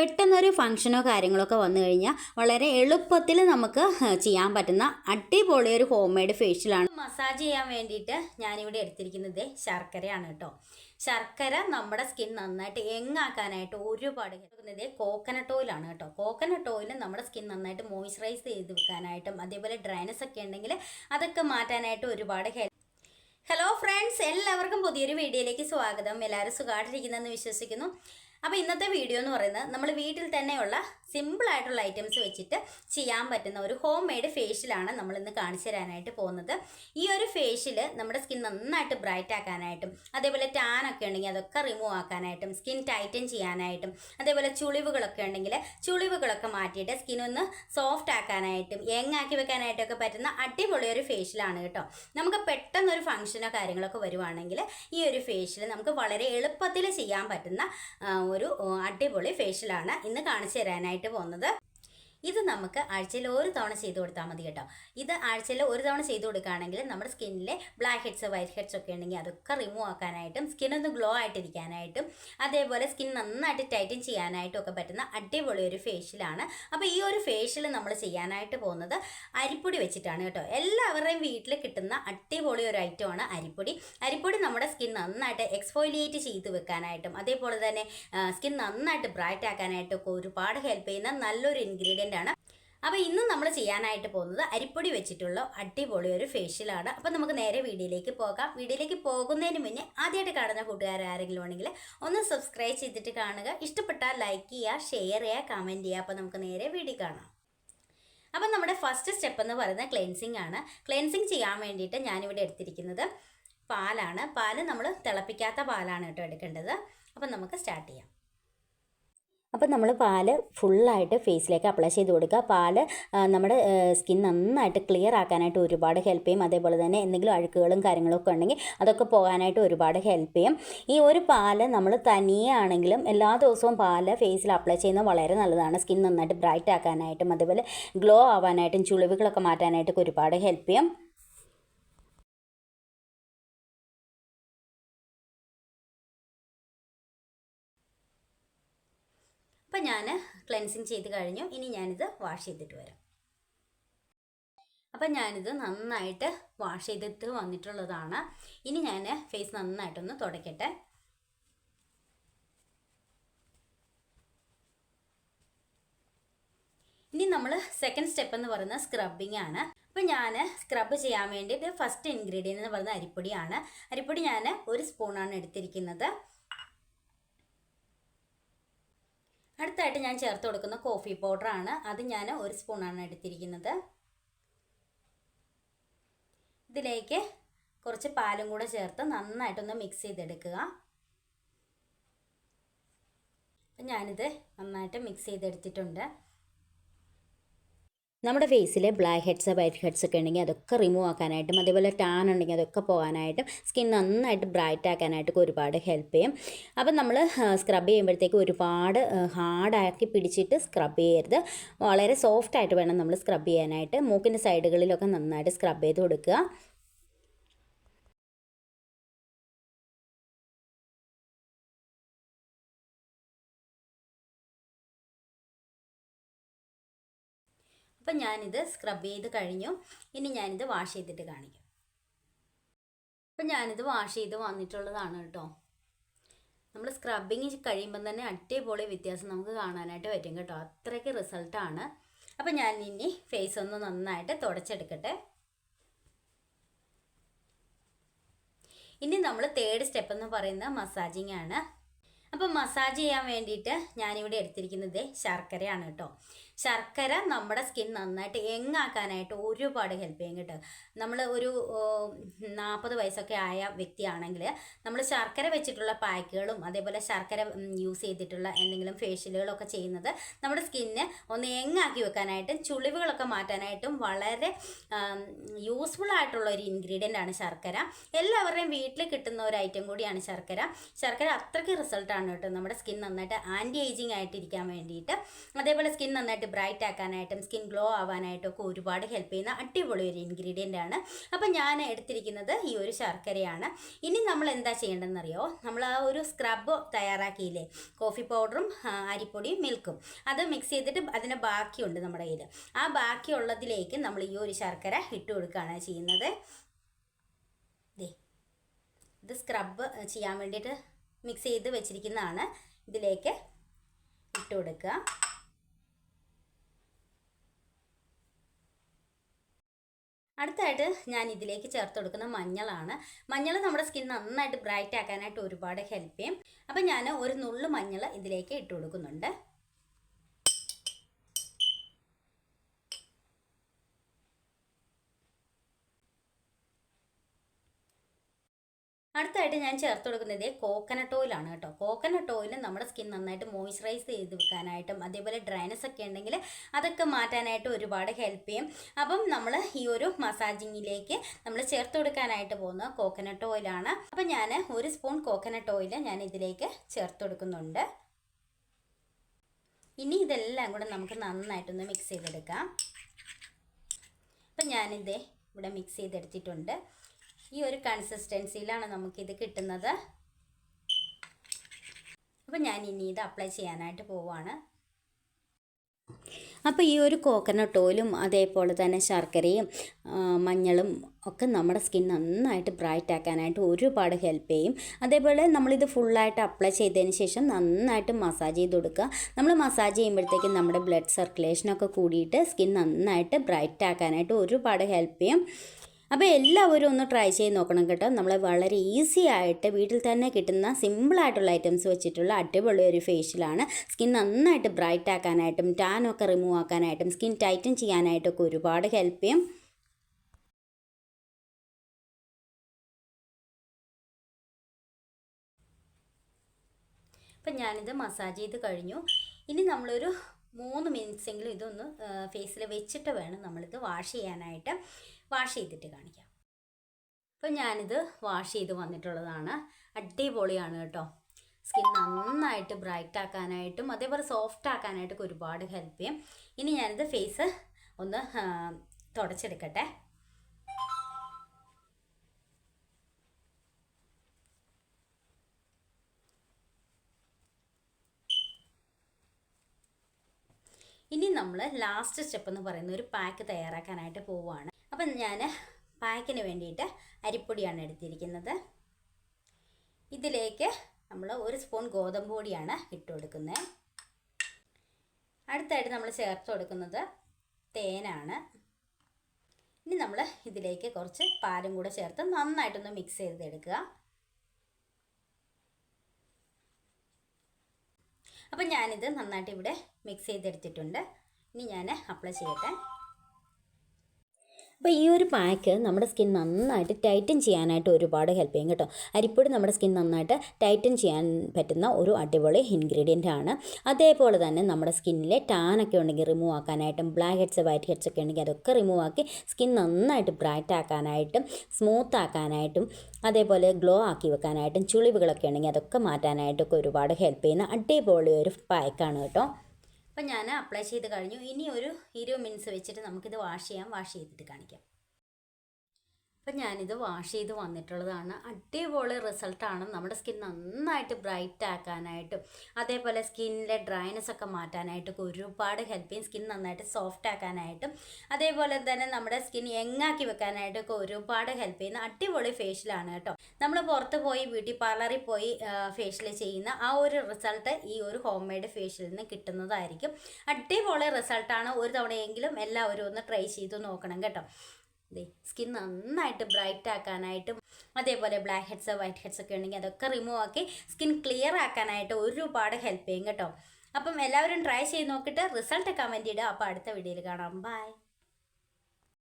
പെട്ടെന്നൊരു ഫംഗ്ഷനോ കാര്യങ്ങളൊക്കെ വന്നു കഴിഞ്ഞാൽ വളരെ എളുപ്പത്തിൽ നമുക്ക് ചെയ്യാൻ പറ്റുന്ന അടിപൊളി ഒരു ഹോം മെയ്ഡ് ഫേഷ്യലാണ് മസാജ് ചെയ്യാൻ വേണ്ടിയിട്ട് ഞാനിവിടെ എടുത്തിരിക്കുന്നത് ശർക്കരയാണ് കേട്ടോ. ശർക്കര നമ്മുടെ സ്കിൻ നന്നായിട്ട് എങ്ങാക്കാനായിട്ട് ഒരുപാട് എടുക്കുന്നത് കോക്കനട്ട് ഓയിലാണ് കേട്ടോ. കോക്കനട്ട് ഓയിൽ നമ്മുടെ സ്കിൻ നന്നായിട്ട് മോയ്സ്ചറൈസ് ചെയ്ത് വെക്കാനായിട്ടും അതേപോലെ ഡ്രൈനസ് ഒക്കെ ഉണ്ടെങ്കിൽ അതൊക്കെ മാറ്റാനായിട്ട് ഒരുപാട് ഹെൽപ്പ് ഹലോ ഫ്രണ്ട്സ് എല്ലാവർക്കും പുതിയൊരു വീഡിയോയിലേക്ക് സ്വാഗതം. എല്ലാവരും സുഖമായിട്ടിരിക്കുന്നതെന്ന് വിശ്വസിക്കുന്നു. അപ്പോൾ ഇന്നത്തെ വീഡിയോ എന്ന് പറയുന്നത് നമ്മൾ വീട്ടിൽ തന്നെയുള്ള സിമ്പിൾ ആയിട്ടുള്ള ഐറ്റംസ് വെച്ചിട്ട് ചെയ്യാൻ പറ്റുന്ന ഒരു ഹോം മെയ്ഡ് ഫേഷ്യലാണ് നമ്മൾ ഇന്ന് കാണിച്ചു തരാനായിട്ട് പോകുന്നത്. ഈ ഒരു ഫേഷ്യൽ നമ്മുടെ സ്കിൻ നന്നായിട്ട് ബ്രൈറ്റ് ആക്കാനായിട്ടും അതേപോലെ ടാൻ ഒക്കെ ഉണ്ടെങ്കിൽ അതൊക്കെ റിമൂവ് ആക്കാനായിട്ടും സ്കിൻ ടൈറ്റൻ ചെയ്യാനായിട്ടും അതേപോലെ ചുളിവുകളൊക്കെ ഉണ്ടെങ്കിൽ ചുളിവുകളൊക്കെ മാറ്റിയിട്ട് സ്കിൻ ഒന്ന് സോഫ്റ്റ് ആക്കാനായിട്ടും യങ്ങാക്കി വെക്കാനായിട്ടൊക്കെ പറ്റുന്ന അടിപൊളി ഒരു ഫേഷ്യലാണ് കേട്ടോ. നമുക്ക് പെട്ടെന്ന് ഒരു ഫംഗ്ഷനോ കാര്യങ്ങളൊക്കെ വരുവാണെങ്കിൽ ഈ ഒരു ഫേഷ്യൽ നമുക്ക് വളരെ എളുപ്പത്തിൽ ചെയ്യാൻ പറ്റുന്ന ഒരു അടിപൊളി ഫേഷ്യലാണ് ഇന്ന് കാണിച്ചു തരാനായിട്ട് പോകുന്നത്. ഇത് നമുക്ക് ആഴ്ചയിൽ ഒരു തവണ ചെയ്ത് കൊടുത്താൽ മതി കേട്ടോ. ഇത് ആഴ്ചയിൽ ഒരു തവണ ചെയ്ത് കൊടുക്കുകയാണെങ്കിൽ നമ്മുടെ സ്കിന്നിലെ ബ്ലാക്ക് ഹെഡ്സ് വൈറ്റ് ഹെഡ്സ് ഒക്കെ ഉണ്ടെങ്കിൽ അതൊക്കെ റിമൂവ് ആക്കാനായിട്ടും സ്കിന്നൊന്ന് ഗ്ലോ ആയിട്ടിരിക്കാനായിട്ടും അതേപോലെ സ്കിൻ നന്നായിട്ട് ടൈറ്റൻ ചെയ്യാനായിട്ടും ഒക്കെ പറ്റുന്ന അടിപൊളി ഒരു ഫേഷ്യലാണ് അപ്പോൾ ഈ ഒരു ഫേഷ്യൽ നമ്മൾ ചെയ്യാനായിട്ട് പോകുന്നത് അരിപ്പൊടി വെച്ചിട്ടാണ് കേട്ടോ. എല്ലാവരുടെയും വീട്ടിൽ കിട്ടുന്ന അടിപൊളി ഒരു ഐറ്റമാണ് അരിപ്പൊടി. അരിപ്പൊടി നമ്മുടെ സ്കിൻ നന്നായിട്ട് എക്സ്ഫോലിയേറ്റ് ചെയ്ത് വെക്കാനായിട്ടും അതേപോലെ തന്നെ സ്കിൻ നന്നായിട്ട് ബ്രൈറ്റ് ആക്കാനായിട്ടും ഒക്കെ ഒരുപാട് ഹെൽപ്പ് ചെയ്യുന്ന നല്ലൊരു ഇൻഗ്രീഡിയന്റ് ആണ് അപ്പോൾ ഇന്ന് നമ്മൾ ചെയ്യാനായിട്ട് പോകുന്നത് അരിപ്പൊടി വെച്ചിട്ടുള്ള അടിപൊളി ഒരു ഫേഷ്യലാണ് അപ്പോൾ നമുക്ക് നേരെ വീഡിയോയിലേക്ക് പോകാം. വീഡിയോയിലേക്ക് പോകുന്നതിന് മുന്നേ ആദ്യമായിട്ട് കാണുന്ന കൂട്ടുകാർ ആരെങ്കിലും ഉണ്ടെങ്കിൽ ഒന്ന് സബ്സ്ക്രൈബ് ചെയ്തിട്ട് കാണുക. ഇഷ്ടപ്പെട്ടാൽ ലൈക്ക് ചെയ്യുക ഷെയർ ചെയ്യുക കമന്റ് ചെയ്യുക. അപ്പോൾ നമുക്ക് നേരെ വീഡിയോ കാണാം. അപ്പം നമ്മുടെ ഫസ്റ്റ് സ്റ്റെപ്പ് എന്ന് പറയുന്നത് ക്ലെൻസിങ് ആണ്. ക്ലെൻസിങ് ചെയ്യാൻ വേണ്ടിയിട്ട് ഞാനിവിടെ എടുത്തിരിക്കുന്നത് പാലാണ്. പാൽ നമ്മൾ തിളപ്പിക്കാത്ത പാലാണ് കേട്ടോ എടുക്കേണ്ടത്. അപ്പം നമുക്ക് സ്റ്റാർട്ട് ചെയ്യാം. അപ്പോൾ നമ്മൾ പാൽ ഫുള്ളായിട്ട് ഫേസിലേക്ക് അപ്ലൈ ചെയ്ത് കൊടുക്കുക. പാൽ നമ്മുടെ സ്കിൻ നന്നായിട്ട് ക്ലിയർ ആക്കാനായിട്ട് ഒരുപാട് ഹെൽപ്പ് ചെയ്യും. അതേപോലെ തന്നെ എന്തെങ്കിലും അഴുക്കുകളും കാര്യങ്ങളൊക്കെ ഉണ്ടെങ്കിൽ അതൊക്കെ പോകാനായിട്ട് ഒരുപാട് ഹെൽപ്പ് ചെയ്യും. ഈ ഒരു പാൽ നമ്മൾ തനിയെ ആണെങ്കിലും എല്ലാ ദിവസവും പാൽ ഫേസിൽ അപ്ലൈ ചെയ്യുന്നത് വളരെ നല്ലതാണ്. സ്കിൻ നന്നായിട്ട് ബ്രൈറ്റ് ആക്കാനായിട്ടും അതേപോലെ ഗ്ലോ ആവാനായിട്ടും ചുളിവുകളൊക്കെ മാറ്റാനായിട്ടൊക്കെ ഒരുപാട് ഹെൽപ്പ് ചെയ്യും. അപ്പം ഞാൻ ക്ലെൻസിങ് ചെയ്ത് കഴിഞ്ഞു. ഇനി ഞാനിത് വാഷ് ചെയ്തിട്ട് വരാം. അപ്പം ഞാനിത് നന്നായിട്ട് വാഷ് ചെയ്തിട്ട് വന്നിട്ടുള്ളതാണ്. ഇനി ഞാൻ ഫേസ് നന്നായിട്ടൊന്ന് തുടയ്ക്കട്ടെ. ഇനി നമ്മൾ സെക്കൻഡ് സ്റ്റെപ്പ് എന്ന് പറയുന്നത് സ്ക്രബിങ് ആണ്. അപ്പം ഞാൻ സ്ക്രബ് ചെയ്യാൻ വേണ്ടിയിട്ട് ഫസ്റ്റ് ഇൻഗ്രീഡിയന്റ് എന്ന് പറയുന്നത് അരിപ്പൊടിയാണ്. അരിപ്പൊടി ഞാൻ ഒരു സ്പൂണാണ് എടുത്തിരിക്കുന്നത്. അടുത്തായിട്ട് ഞാൻ ചേർത്ത് കൊടുക്കുന്ന കോഫി പൗഡറാണ്. അത് ഞാൻ ഒരു സ്പൂണാണ് എടുത്തിരിക്കുന്നത്. ഇതിലേക്ക് കുറച്ച് പാലും കൂടെ ചേർത്ത് നന്നായിട്ടൊന്ന് മിക്സ് ചെയ്തെടുക്കുക. അപ്പം ഞാനിത് നന്നായിട്ട് മിക്സ് ചെയ്തെടുത്തിട്ടുണ്ട്. നമ്മുടെ ഫേസിലെ ബ്ലാക്ക് ഹെഡ്സ് വൈറ്റ് ഹെഡ്സ് ഒക്കെ ഉണ്ടെങ്കിൽ അതൊക്കെ റിമൂവ് ആക്കാനായിട്ടും അതേപോലെ ടാൻ ഉണ്ടെങ്കിൽ അതൊക്കെ പോകാനായിട്ടും സ്കിൻ നന്നായിട്ട് ബ്രൈറ്റ് ആക്കാനായിട്ടൊക്കെ ഒരുപാട് ഹെൽപ്പ് ചെയ്യും. അപ്പം നമ്മൾ സ്ക്രബ് ചെയ്യുമ്പോഴത്തേക്ക് ഒരുപാട് ഹാർഡാക്കി പിടിച്ചിട്ട് സ്ക്രബ് ചെയ്യരുത്. വളരെ സോഫ്റ്റായിട്ട് വേണം നമ്മൾ സ്ക്രബ് ചെയ്യാനായിട്ട്. മൂക്കിന്റെ സൈഡുകളിലൊക്കെ നന്നായിട്ട് സ്ക്രബ് ചെയ്ത് കൊടുക്കുക. അപ്പം ഞാനിത് സ്ക്രബ് ചെയ്ത് കഴിഞ്ഞു. ഇനി ഞാനിത് വാഷ് ചെയ്തിട്ട് കാണിക്കാം. അപ്പം ഞാനിത് വാഷ് ചെയ്ത് വന്നിട്ടുള്ളതാണ് കേട്ടോ. നമ്മൾ സ്ക്രബിങ് കഴിയുമ്പം തന്നെ അടിപൊളി വ്യത്യാസം നമുക്ക് കാണാനായിട്ട് പറ്റും കേട്ടോ. അത്രയ്ക്ക് റിസൾട്ടാണ് അപ്പം ഞാൻ ഇനി ഫേസ് ഒന്ന് നന്നായിട്ട് തുടച്ചെടുക്കട്ടെ. ഇനി നമ്മൾ തേർഡ് സ്റ്റെപ്പ് എന്ന് പറയുന്നത് മസാജിങ് ആണ്. അപ്പം മസാജ് ചെയ്യാൻ വേണ്ടിയിട്ട് ഞാനിവിടെ എടുത്തിരിക്കുന്നത് ശർക്കരയാണ് കേട്ടോ. ശർക്കര നമ്മുടെ സ്കിൻ നന്നായിട്ട് എങ്ങാക്കാനായിട്ട് ഒരുപാട് ഹെൽപ്പ് ചെയ്യും കേട്ടോ. നമ്മൾ ഒരു നാൽപ്പത് വയസ്സൊക്കെ ആയ വ്യക്തിയാണെങ്കിൽ നമ്മൾ ശർക്കര വെച്ചിട്ടുള്ള പാക്കുകളും അതേപോലെ ശർക്കര യൂസ് ചെയ്തിട്ടുള്ള എന്തെങ്കിലും ഫേഷ്യലുകളൊക്കെ ചെയ്യുന്നത് നമ്മുടെ സ്കിന്ന് ഒന്ന് എങ്ങാക്കി വെക്കാനായിട്ടും ചുളിവുകളൊക്കെ മാറ്റാനായിട്ടും വളരെ യൂസ്ഫുൾ ആയിട്ടുള്ള ഒരു ഇൻഗ്രീഡിയന്റ് ആണ് ശർക്കര. എല്ലാവരുടെയും വീട്ടിൽ കിട്ടുന്ന ഒരു ഐറ്റം കൂടിയാണ് ശർക്കര. ശർക്കര അത്രയ്ക്ക് റിസൾട്ടാണ് കേട്ടോ നമ്മുടെ സ്കിൻ നന്നായിട്ട് ആന്റി ഏജിങ് ആയിട്ടിരിക്കാൻ വേണ്ടിയിട്ട്. അതേപോലെ സ്കിൻ നന്നായിട്ട് ബ്രൈറ്റ് ആക്കാനായിട്ടും സ്കിൻ ഗ്ലോ ആവാനായിട്ടും ഒക്കെ ഒരുപാട് ഹെൽപ്പ് ചെയ്യുന്ന അടിപൊളി ഒരു ഇൻഗ്രീഡിയന്റ് ആണ്. അപ്പം ഞാൻ എടുത്തിരിക്കുന്നത് ഈ ഒരു ശർക്കരയാണ്. ഇനി നമ്മൾ എന്താ ചെയ്യേണ്ടതെന്നറിയോ? നമ്മൾ ആ ഒരു സ്ക്രബ് തയ്യാറാക്കിയില്ലേ? കോഫി പൗഡറും അരിപ്പൊടിയും മിൽക്കും അത് മിക്സ് ചെയ്തിട്ട് അതിന് ബാക്കിയുണ്ട് നമ്മുടെ കയ്യിൽ ആ ബാക്കിയുള്ളതിലേക്ക് നമ്മൾ ഈ ഒരു ശർക്കര ഇട്ട് കൊടുക്കുകയാണ് ചെയ്യുന്നത്. ഇത് സ്ക്രബ് ചെയ്യാൻ വേണ്ടിയിട്ട് മിക്സ് ചെയ്ത് വെച്ചിരിക്കുന്നതാണ്. ഇതിലേക്ക് ഇട്ട് കൊടുക്കുക. അടുത്തായിട്ട് ഞാൻ ഇതിലേക്ക് ചേർത്ത് കൊടുക്കുന്ന മഞ്ഞളാണ്. മഞ്ഞൾ നമ്മുടെ സ്കിൻ നന്നായിട്ട് ബ്രൈറ്റ് ആക്കാനായിട്ട് ഒരുപാട് ഹെൽപ്പ് ചെയ്യും. അപ്പം ഞാൻ ഒരു നുള്ളു മഞ്ഞൾ ഇതിലേക്ക് ഇട്ട് കൊടുക്കുന്നുണ്ട് അടുത്തായിട്ട് ഞാൻ ചേർത്ത് കൊടുക്കുന്നത് കോക്കനട്ട് ഓയിലാണ് കേട്ടോ. കോക്കനട്ട് ഓയിൽ നമ്മുടെ സ്കിൻ നന്നായിട്ട് മോയ്സ്ചറൈസ് ചെയ്ത് വെക്കാനായിട്ടും അതേപോലെ ഡ്രൈനസ് ഒക്കെ ഉണ്ടെങ്കിൽ അതൊക്കെ മാറ്റാനായിട്ട് ഒരുപാട് ഹെൽപ്പ് ചെയ്യും. അപ്പം നമ്മൾ ഈ ഒരു മസാജിങ്ങിലേക്ക് നമ്മൾ ചേർത്ത് കൊടുക്കാനായിട്ട് പോകുന്ന കോക്കനട്ട് ഓയിലാണ് അപ്പം ഞാൻ ഒരു സ്പൂൺ കോക്കനട്ട് ഓയിൽ ഞാൻ ഇതിലേക്ക് ചേർത്ത് കൊടുക്കുന്നുണ്ട്. ഇനി ഇതെല്ലാം കൂടെ നമുക്ക് നന്നായിട്ടൊന്ന് മിക്സ് ചെയ്തെടുക്കാം. അപ്പം ഞാനിത് ഇവിടെ മിക്സ് ചെയ്തെടുത്തിട്ടുണ്ട്. ഈ ഒരു കൺസിസ്റ്റൻസിയിലാണ് നമുക്കിത് കിട്ടുന്നത്. അപ്പോൾ ഞാൻ ഇനി ഇത് അപ്ലൈ ചെയ്യാനായിട്ട് പോവുകയാണ് അപ്പോൾ ഈ ഒരു കോക്കനട്ട് ഓയിലും അതേപോലെ തന്നെ ശർക്കരയും മഞ്ഞളും ഒക്കെ നമ്മുടെ സ്കിൻ നന്നായിട്ട് ബ്രൈറ്റ് ആക്കാനായിട്ട് ഒരുപാട് ഹെൽപ്പ് ചെയ്യും. അതേപോലെ നമ്മളിത് ഫുള്ളായിട്ട് അപ്ലൈ ചെയ്തതിന് ശേഷം നന്നായിട്ട് മസാജ് ചെയ്ത് കൊടുക്കുക. നമ്മൾ മസാജ് ചെയ്യുമ്പോഴത്തേക്കും നമ്മുടെ ബ്ലഡ് സർക്കുലേഷനൊക്കെ കൂടിയിട്ട് സ്കിൻ നന്നായിട്ട് ബ്രൈറ്റ് ആക്കാനായിട്ട് ഒരുപാട് ഹെൽപ്പ് ചെയ്യും. അപ്പോൾ എല്ലാവരും ഒന്ന് ട്രൈ ചെയ്ത് നോക്കണം കേട്ടോ. നമ്മളെ വളരെ ഈസി ആയിട്ട് വീട്ടിൽ തന്നെ കിട്ടുന്ന സിമ്പിളായിട്ടുള്ള ഐറ്റംസ് വെച്ചിട്ടുള്ള അടിപൊളി ഒരു ഫേഷ്യലാണ് സ്കിൻ നന്നായിട്ട് ബ്രൈറ്റ് ആക്കാനായിട്ടും ടാനൊക്കെ റിമൂവ് ആക്കാനായിട്ടും സ്കിൻ ടൈറ്റൻ ചെയ്യാനായിട്ടൊക്കെ ഒരുപാട് ഹെൽപ്പ് ചെയ്യും. അപ്പം ഞാനിത് മസാജ് ചെയ്ത് കഴിഞ്ഞു. ഇനി നമ്മളൊരു മൂന്ന് മിനിറ്റ്സെങ്കിലും ഇതൊന്ന് ഫേസിൽ വെച്ചിട്ട് വേണം നമ്മളിത് വാഷ് ചെയ്യാനായിട്ട്. വാഷ് ചെയ്തിട്ട് കാണിക്കാം. അപ്പം ഞാനിത് വാഷ് ചെയ്ത് വന്നിട്ടുള്ളതാണ്. അടിപൊളിയാണ് കേട്ടോ. സ്കിൻ നന്നായിട്ട് ബ്രൈറ്റ് ആക്കാനായിട്ടും അതേപോലെ സോഫ്റ്റ് ആക്കാനായിട്ടൊക്കെ ഒരുപാട് ഹെൽപ്പ് ചെയ്യും. ഇനി ഞാനിത് ഫേസ് ഒന്ന് തുടച്ചെടുക്കട്ടെ. ഇനി നമ്മൾ ലാസ്റ്റ് സ്റ്റെപ്പ് എന്ന് പറയുന്ന ഒരു പാക്ക് തയ്യാറാക്കാനായിട്ട് പോവുകയാണ് അപ്പം ഞാൻ പാക്കിന് വേണ്ടിയിട്ട് അരിപ്പൊടിയാണ് എടുത്തിരിക്കുന്നത്. ഇതിലേക്ക് നമ്മൾ ഒരു സ്പൂൺ ഗോതമ്പ് പൊടിയാണ് ഇട്ട് കൊടുക്കുന്നത്. അടുത്തായിട്ട് നമ്മൾ ചേർത്ത് കൊടുക്കുന്നത് തേനാണ്. ഇനി നമ്മൾ ഇതിലേക്ക് കുറച്ച് പാലും കൂടെ ചേർത്ത് നന്നായിട്ടൊന്ന് മിക്സ് ചെയ്തെടുക്കുക. അപ്പം ഞാനിത് നന്നായിട്ട് ഇവിടെ മിക്സ് ചെയ്തെടുത്തിട്ടുണ്ട്. ഇനി ഞാൻ അപ്ലൈ ചെയ്യട്ടെ. അപ്പോൾ ഈ ഒരു പാക്ക് നമ്മുടെ സ്കിൻ നന്നായിട്ട് ടൈറ്റൻ ചെയ്യാനായിട്ട് ഒരുപാട് ഹെൽപ്പ് ചെയ്യും കേട്ടോ. അരിപ്പൊടി നമ്മുടെ സ്കിൻ നന്നായിട്ട് ടൈറ്റൻ ചെയ്യാൻ പറ്റുന്ന ഒരു അടിപൊളി ഇൻഗ്രീഡിയന്റ് ആണ്. അതേപോലെ തന്നെ നമ്മുടെ സ്കിന്നിലെ ടാനൊക്കെ ഉണ്ടെങ്കിൽ റിമൂവ് ആക്കാനായിട്ടും ബ്ലാക്ക് ഹെഡ്സ് വൈറ്റ് ഹെഡ്സ് ഒക്കെ ഉണ്ടെങ്കിൽ അതൊക്കെ റിമൂവ് ആക്കി സ്കിൻ നന്നായിട്ട് ബ്രൈറ്റ് ആക്കാനായിട്ടും സ്മൂത്ത് ആക്കാനായിട്ടും അതേപോലെ ഗ്ലോ ആക്കി വെക്കാനായിട്ടും ചുളിവുകളൊക്കെ ഉണ്ടെങ്കിൽ അതൊക്കെ മാറ്റാനായിട്ടൊക്കെ ഒരുപാട് ഹെൽപ്പ് ചെയ്യുന്ന അടിപൊളി ഒരു പാക്കാണ് കേട്ടോ. അപ്പം ഞാൻ അപ്ലൈ ചെയ്ത് കഴിഞ്ഞു. ഇനി ഒരു ഇരുപത് മിനിറ്റ്സ് വെച്ചിട്ട് നമുക്കിത് വാഷ് ചെയ്യാം. വാഷ് ചെയ്തിട്ട് കാണിക്കാം. അപ്പം ഞാനിത് വാഷ് ചെയ്ത് വന്നിട്ടുള്ളതാണ്. അടിപൊളി റിസൾട്ടാണ് നമ്മുടെ സ്കിൻ നന്നായിട്ട് ബ്രൈറ്റ് ആക്കാനായിട്ടും അതേപോലെ സ്കിന്നിലെ ഡ്രൈനെസ് ഒക്കെ മാറ്റാനായിട്ടൊക്കെ ഒരുപാട് ഹെൽപ്പ് ചെയ്യും. സ്കിൻ നന്നായിട്ട് സോഫ്റ്റ് ആക്കാനായിട്ടും. അതേപോലെ തന്നെ നമ്മുടെ സ്കിൻ യങ്ങാക്കി വെക്കാനായിട്ടൊക്കെ ഒരുപാട് ഹെൽപ്പ് ചെയ്യുന്ന അടിപൊളി ഫേഷ്യലാണ് കേട്ടോ. നമ്മൾ പുറത്ത് പോയി ബ്യൂട്ടി പാർലറിൽ പോയി ഫേഷ്യൽ ചെയ്യുന്ന ആ ഒരു റിസൾട്ട് ഈ ഒരു ഹോം മെയ്ഡ് ഫേഷ്യലിൽ നിന്ന് കിട്ടുന്നതായിരിക്കും. അടിപൊളി റിസൾട്ടാണ് ഒരു തവണയെങ്കിലും എല്ലാവരും ഒന്ന് ട്രൈ ചെയ്ത് നോക്കണം കേട്ടോ. സ്കിൻ നന്നായിട്ട് ബ്രൈറ്റ് ആക്കാനായിട്ടും അതേപോലെ ബ്ലാക്ക് ഹെഡ്സ് വൈറ്റ് ഹെഡ്സ് ഒക്കെ ഉണ്ടെങ്കിൽ അതൊക്കെ റിമൂവ് ആക്കി സ്കിൻ ക്ലിയർ ആക്കാനായിട്ട് ഒരുപാട് ഹെൽപ്പ് ചെയ്യും കേട്ടോ. അപ്പം എല്ലാവരും ട്രൈ ചെയ്ത് നോക്കിയിട്ട് റിസൾട്ട് കമന്റ് ഇടുക. അപ്പോൾ അടുത്ത വീഡിയോയിൽ കാണാം. ബൈ